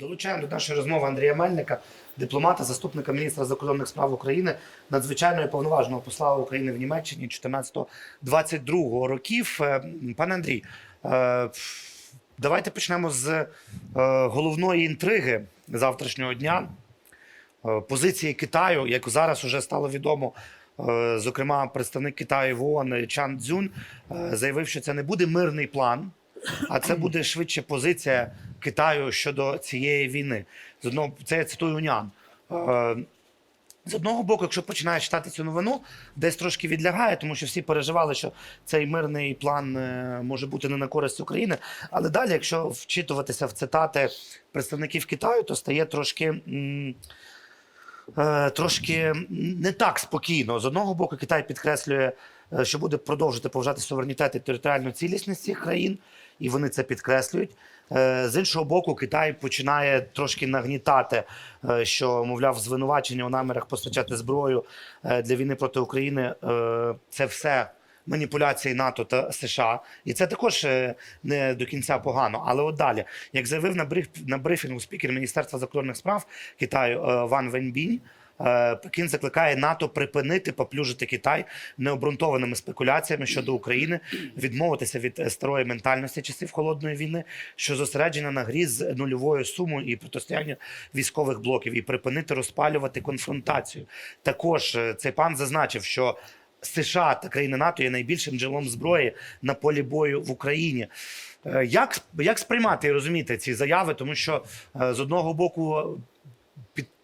Долучаємо до нашої розмови Андрія Мельника, дипломата, заступника міністра закордонних справ України, надзвичайного і повноважного посла України в Німеччині 14-22 років. Е, Пане Андрій, е, давайте почнемо з е, головної інтриги завтрашнього дня. Позиції Китаю, як зараз вже стало відомо, зокрема, представник Китаю в ООН Чан Цзюн заявив, що це не буде мирний план, а це буде швидше позиція Китаю щодо цієї війни. З одного це я цитую Унян. Е, З одного боку, якщо починаєш читати цю новину, десь трошки відлягає, тому що всі переживали, що цей мирний план е, може бути не на користь України. Але далі, якщо вчитуватися в цитати представників Китаю, то стає трошки. е, Трошки не так спокійно. З одного боку, Китай підкреслює, що буде продовжувати поважати суверенітет і територіальну цілісність цих країн, і вони це підкреслюють. Е, З іншого боку, Китай починає трошки нагнітати, е, що, мовляв, звинувачення у намірах постачати зброю е, для війни проти України це все маніпуляції НАТО та США, і це також не до кінця погано. Але от далі, як заявив на бриф на брифінгу спікер Міністерства закордонних справ Китаю Ван Веньбінь. Е, Пекін закликає НАТО припинити поплюжити Китай необґрунтованими спекуляціями щодо України, відмовитися від е, старої ментальності часів холодної війни, що зосереджена на грі з нульовою сумою і протистояння військових блоків, і припинити розпалювати конфронтацію. Також е, цей пан зазначив, що США та країни НАТО є найбільшим джерелом зброї на полі бою в Україні. Як, як сприймати і розуміти ці заяви? Тому що з одного боку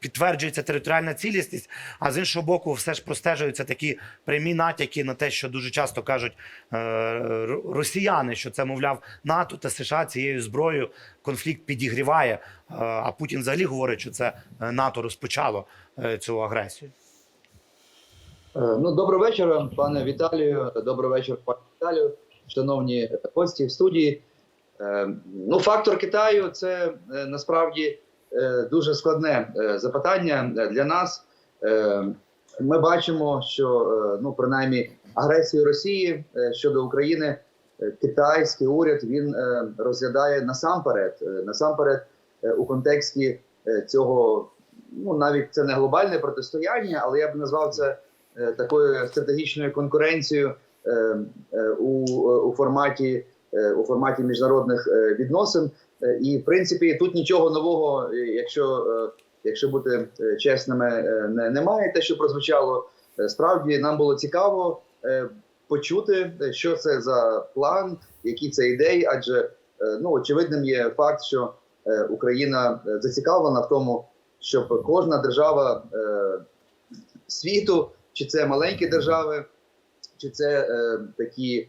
підтверджується територіальна цілісність, а з іншого боку, все ж простежуються такі прямі натяки на те, що дуже часто кажуть е, росіяни, що це, мовляв, НАТО та США цією зброєю конфлікт підігріває. Е, а Путін взагалі говорить, що це е, НАТО розпочало цю агресію. Ну, доброго вечора, пане Віталію. Доброго вечора, пане Віталію, шановні гості в студії. Ну, фактор Китаю це насправді дуже складне е, запитання е, для нас. Е, Ми бачимо, що е, ну, принаймні агресію Росії е, щодо України е, китайський уряд він е, розглядає насамперед, е, насамперед е, у контексті е, цього, ну навіть це не глобальне протистояння, але я б назвав це е, такою стратегічною конкуренцією е, е, у, у форматі е, у форматі міжнародних е, відносин. Е, І в принципі тут нічого нового, е, якщо, е, якщо бути чесними, не, немає. Те, що прозвучало, справді нам було цікаво почути, що це за план, які це ідеї, адже ну очевидним є факт, що Україна зацікавлена в тому, щоб кожна держава світу, чи це маленькі держави, чи це такі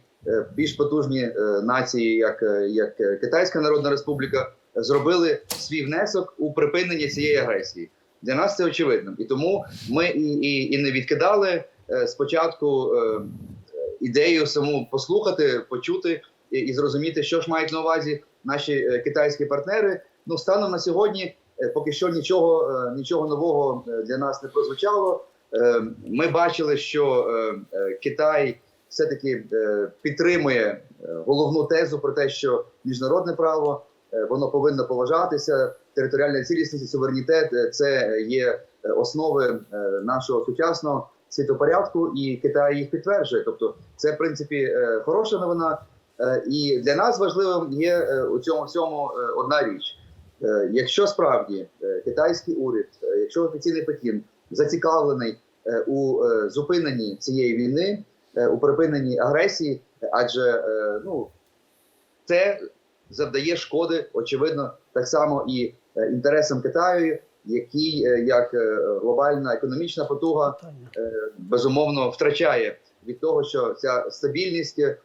більш потужні е, нації, як, е, як е, Китайська Народна Республіка, зробили свій внесок у припинення цієї агресії. Для нас це очевидно, і тому ми і, і, і не відкидали е, спочатку е, ідею саму послухати, почути і, зрозуміти, що ж мають на увазі наші е, китайські партнери. Ну станом на сьогодні, е, поки що нічого, е, нічого нового е, для нас не прозвучало. Е, Ми бачили, що е, е, Китай все-таки е, підтримує е, головну тезу про те, що міжнародне право е, воно повинно поважатися. Територіальна цілісність і суверенітет це є основи нашого сучасного світопорядку, і Китай їх підтверджує. Тобто, це в принципі хороша новина. І для нас важливим є у цьому всьому одна річ. Якщо справді китайський уряд, якщо офіційний Пекін зацікавлений у зупиненні цієї війни, у припиненні агресії, адже е, ну це завдає шкоди, очевидно, так само і е, інтересам Китаю, який е, як е, глобальна економічна потуга е, безумовно втрачає від того, що ця стабільність, е,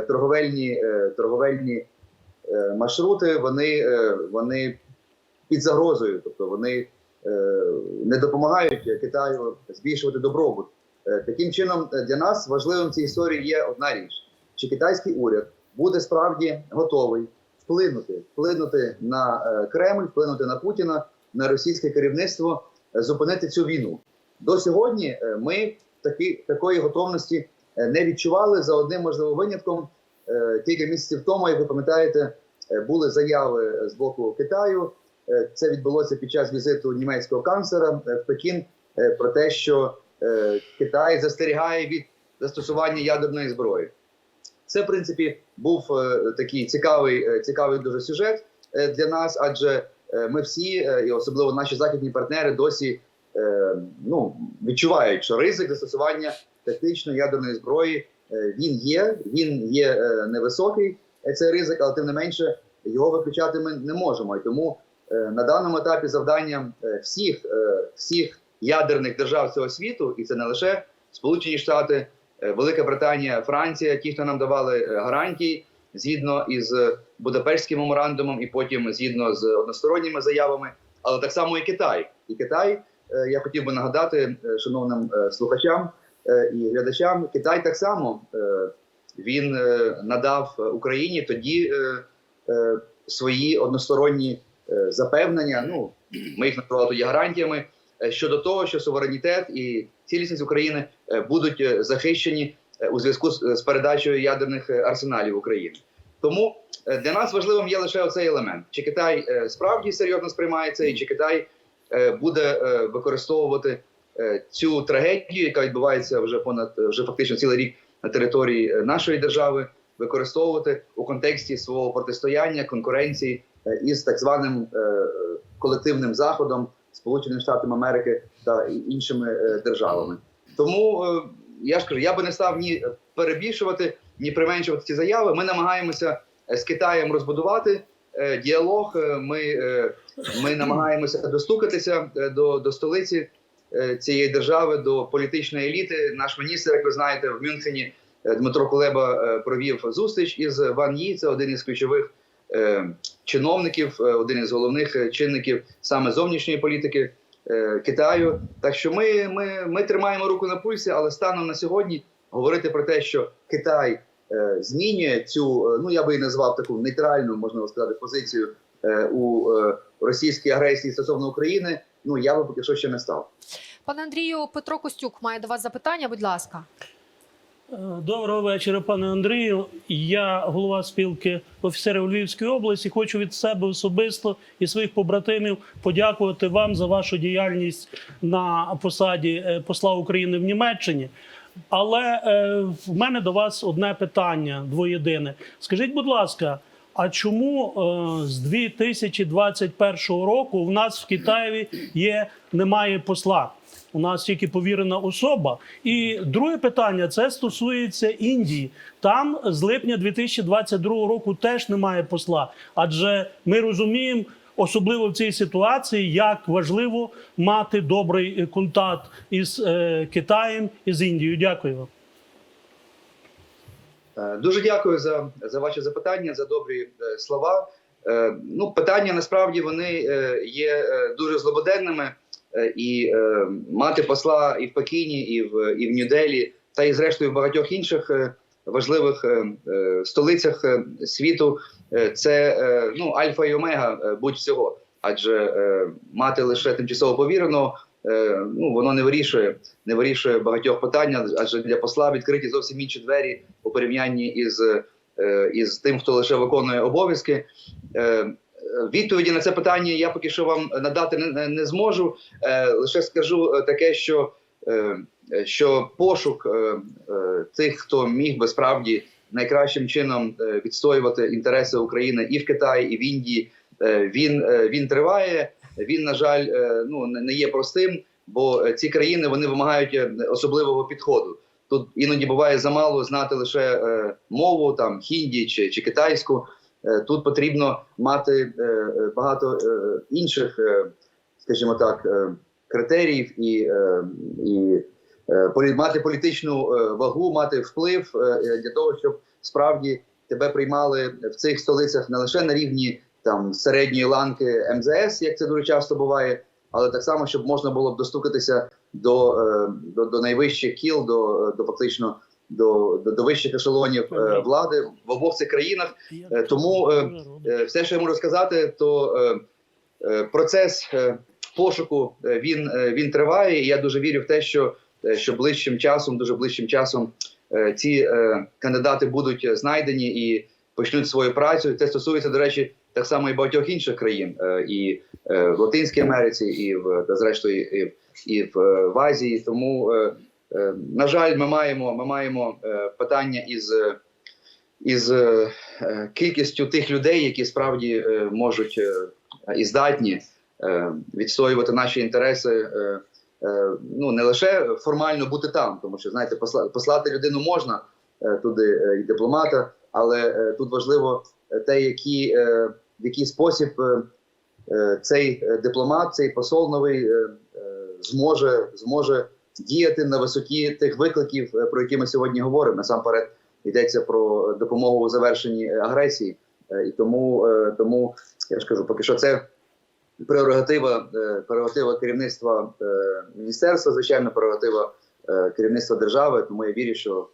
торговельні, е, торговельні е, маршрути, вони, е, вони під загрозою, тобто вони е, не допомагають Китаю збільшувати добробут. Е, Таким чином, е, для нас важливим в цій історії є одна річ: чи китайський уряд буде справді готовий вплинути, вплинути на е, Кремль, вплинути на Путіна, на російське керівництво, зупинити цю війну. До сьогодні ми таки, такої готовності не відчували за одним можливим винятком. Кілька місяців тому, як ви пам'ятаєте, були заяви з боку Китаю це відбулося під час візиту німецького канцлера в Пекін про те, що Китай застерігає від застосування ядерної зброї. Це, в принципі, був е, такий цікавий, е, цікавий дуже сюжет е, для нас, адже е, ми всі, е, і особливо наші західні партнери, досі е, ну, відчувають, що ризик застосування тактичної ядерної зброї е, він є, він є е, невисокий е, цей ризик, але тим не менше його виключати ми не можемо. І тому е, на даному етапі завданням е, всіх, е, всіх ядерних держав цього світу, і це не лише Сполучені Штати, е, Велика Британія, Франція, ті, хто нам давали е, гарантії згідно із е, Будапештським меморандумом, і потім згідно з односторонніми заявами, але так само і Китай. І Китай, я хотів би нагадати шановним слухачам і глядачам, Китай так само він надав Україні тоді свої односторонні запевнення. Ну ми їх називали тоді гарантіями щодо того, що суверенітет і цілісність України е, будуть е, захищені е, у зв'язку з, передачею ядерних е, арсеналів України. Тому е, для нас важливим є лише оцей елемент: чи Китай е, справді серйозно сприймає це, і чи Китай е, буде е, використовувати е, цю трагедію, яка відбувається вже понад е, вже фактично цілий рік на території е, нашої держави, використовувати у контексті свого протистояння конкуренції е, із так званим е, е, колективним заходом Сполученими Штатами Америки та іншими е, державами. Тому е, я ж кажу, я би не став ні перебільшувати, ні применшувати ці заяви. Ми намагаємося е, з Китаєм розбудувати діалог. Ми, ми намагаємося достукатися до, до столиці цієї держави, до політичної еліти. Наш міністр, як ви знаєте, в Мюнхені Дмитро Кулеба провів зустріч із Ван Ї. Це один із ключових чиновників, е, один із головних е, чинників саме зовнішньої політики е, Китаю. Так що ми, ми, ми тримаємо руку на пульсі, але станом на сьогодні говорити про те, що Китай е, змінює цю, е, ну я би її назвав таку нейтральну, можна сказати, позицію е, у е, російській агресії стосовно України. Ну я би поки що ще не став. Пане Андрію, Петро Костюк має до вас запитання. Будь ласка. Е, Доброго вечора, пане Андрію. Я голова спілки офіцерів Львівської області. Хочу від себе особисто і своїх побратимів подякувати вам за вашу діяльність на посаді е, посла України в Німеччині. Але е, в мене до вас одне питання двоєдине. Скажіть, будь ласка, а чому е, з 2021 року в нас в Китаєві є немає посла? У нас тільки повірена особа. І друге питання це стосується Індії. Там з липня 2022 року теж немає посла. Адже ми розуміємо, особливо в цій ситуації, як важливо мати добрий контакт із е, Китаєм і з Індією. Дякую вам. Е, Дуже дякую за, за ваші запитання, за добрі е, слова. Е, Ну, питання насправді вони є дуже злободенними, і мати посла і в Пекіні, і в і в Нью-Делі, та і зрештою в багатьох інших важливих столицях світу. Це ну альфа і омега будь-всього. Адже мати лише тимчасово повіреного, ну воно не вирішує, не вирішує багатьох питань, адже для посла відкриті зовсім інші двері у порівнянні із, е, із тим, хто лише виконує обов'язки. Е, Відповіді на це питання я поки що вам надати не, зможу. Е, лише скажу е, таке, що, е, що пошук е, е, тих, хто міг би справді найкращим чином е, відстоювати інтереси України і в Китаї, і в Індії, е, він, е, він триває. Він, на жаль, е, ну не є простим, бо е, ці країни вони вимагають е, особливого підходу. Тут іноді буває замало знати лише мову, там хінді чи, чи китайську. Тут потрібно мати багато інших, скажімо так, критеріїв і, і мати політичну вагу, мати вплив для того, щоб справді тебе приймали в цих столицях не лише на рівні там середньої ланки МЗС, як це дуже часто буває, але так само, щоб можна було б достукатися до, е, до, до найвищих кіл, до, до фактично до, до, до вищих ешелонів е, влади в обох цих країнах. Е, Тому все, що я можу сказати, то процес пошуку він, він триває. І я дуже вірю в те, що, що ближчим часом, дуже ближчим часом, ці кандидати будуть знайдені і почнуть свою працю. Це стосується, до речі, так само і багатьох інших країн, е, і е, в Латинській Америці, і в та зрештою і, і в, е, Азії. Тому, на жаль, ми маємо, ми маємо питання із. Із кількістю тих людей, які справді можуть і здатні відстоювати наші інтереси, ну не лише формально бути там, тому що знаєте, посла- послати людину можна туди і дипломата, але тут важливо те, які, в який спосіб е, е, цей е, дипломат, цей посол новий зможе, зможе діяти на висоті тих викликів, про які ми сьогодні говоримо. Насамперед йдеться про допомогу у завершенні агресії, і тому, тому я ж кажу, поки що це прерогатива, прерогатива керівництва міністерства, звичайно, прерогатива керівництва держави. Тому я вірю, що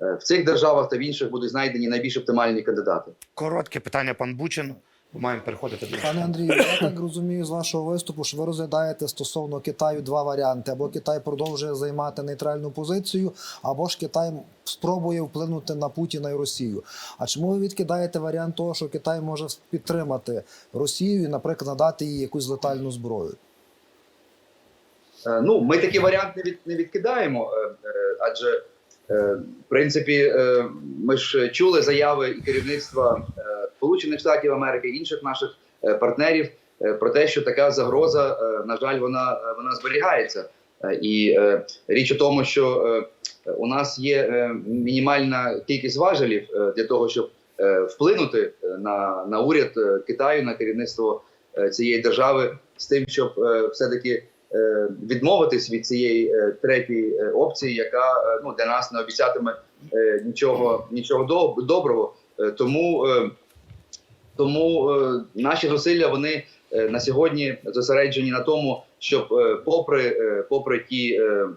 в цих державах та в інших будуть знайдені найбільш оптимальні кандидати. Коротке питання, пан Бучин. Маємо переходити до Пане Андрію, я так розумію з вашого виступу, що ви розглядаєте стосовно Китаю два варіанти: або Китай продовжує займати нейтральну позицію, або ж Китай спробує вплинути на Путіна і Росію. А чому ви відкидаєте варіант того, що Китай може підтримати Росію і, наприклад, надати їй якусь летальну зброю? Е, Ну, ми такий варіант не від не відкидаємо, е, е, адже в принципі ми ж чули заяви і керівництва Сполучених Штатів Америки інших наших е, партнерів е, про те, що така загроза, е, на жаль, вона вона зберігається. І річ у тому, що у нас є мінімальна кількість важелів для того, щоб вплинути на, на уряд Китаю, на керівництво цієї держави з тим, щоб е, все-таки е, відмовитись від цієї третьої опції, яка ну для нас не обіцятиме нічого, нічого доброго. Тому, тому е, наші зусилля вони е, на сьогодні зосереджені на тому, щоб, е, попри, е, попри ті, е,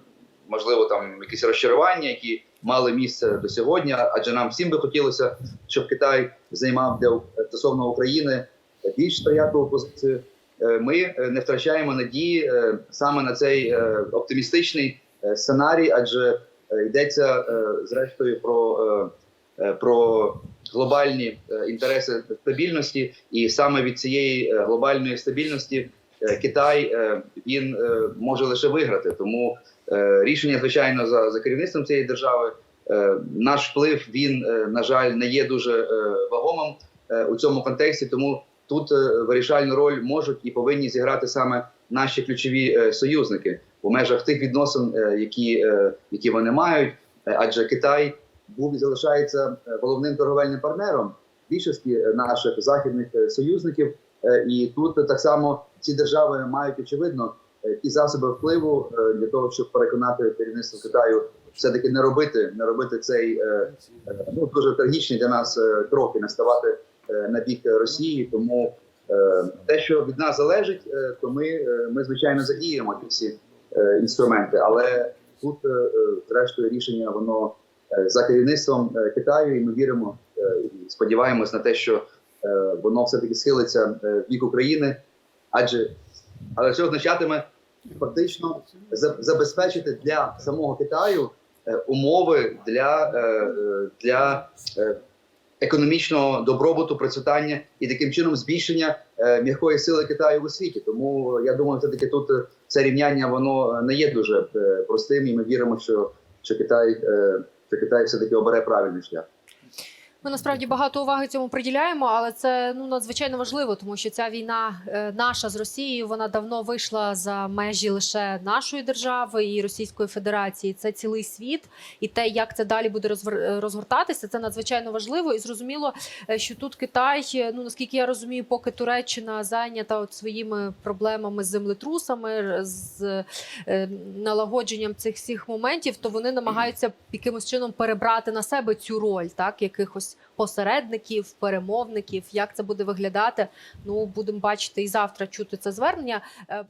можливо, там якісь розчарування, які мали місце до сьогодні, адже нам всім би хотілося, щоб Китай займав для стосовно України більш сприятливу позицію. Е, Ми е, не втрачаємо надії е, саме на цей оптимістичний сценарій, адже йдеться зрештою про, про глобальні е, інтереси стабільності, і саме від цієї е, глобальної стабільності е, Китай він може лише виграти. Тому рішення, звичайно, за, за керівництвом цієї держави. Наш вплив він, на жаль, не є дуже вагомим у цьому контексті. Тому тут вирішальну роль можуть і повинні зіграти саме наші ключові союзники у межах тих відносин, які, які вони мають. Адже Китай був і залишається е, головним торговельним партнером більшості е, наших західних е, союзників. І тут так само ці держави мають очевидно ті засоби впливу для того, щоб переконати керівництво Китаю все таки не робити, не робити цей ну дуже трагічний для нас крок і не ставати на бік Росії. Тому те, що від нас залежить, то ми, ми звичайно задіємо ці всі інструменти. Але тут, зрештою, рішення воно за керівництвом е, Китаю, і ми віримо е, і сподіваємось на те, що е, воно все таки схилиться е, в бік України, адже але це означатиме фактично забезпечити для самого Китаю е, умови для, е, е, для е, економічного добробуту, процвітання і таким чином збільшення е, м'якої сили Китаю у світі. Тому я думаю, все таки тут е, це рівняння воно не є дуже е, простим, і ми віримо, що, що Китай, що Китай все таки обере правильний шлях. Ми насправді багато уваги цьому приділяємо, але це ну надзвичайно важливо, тому що ця війна е, наша з Росією вона давно вийшла за межі лише нашої держави і Російської Федерації. Це цілий світ, і те, як це далі буде е, розгортатися, це надзвичайно важливо. І зрозуміло, е, що тут Китай, ну наскільки я розумію, поки Туреччина зайнята от своїми проблемами з землетрусами, з налагодженням цих всіх моментів, то вони намагаються якимось чином перебрати на себе цю роль, так якихось посередників, перемовників. Як це буде виглядати? Ну будемо бачити і завтра чути це звернення. Е,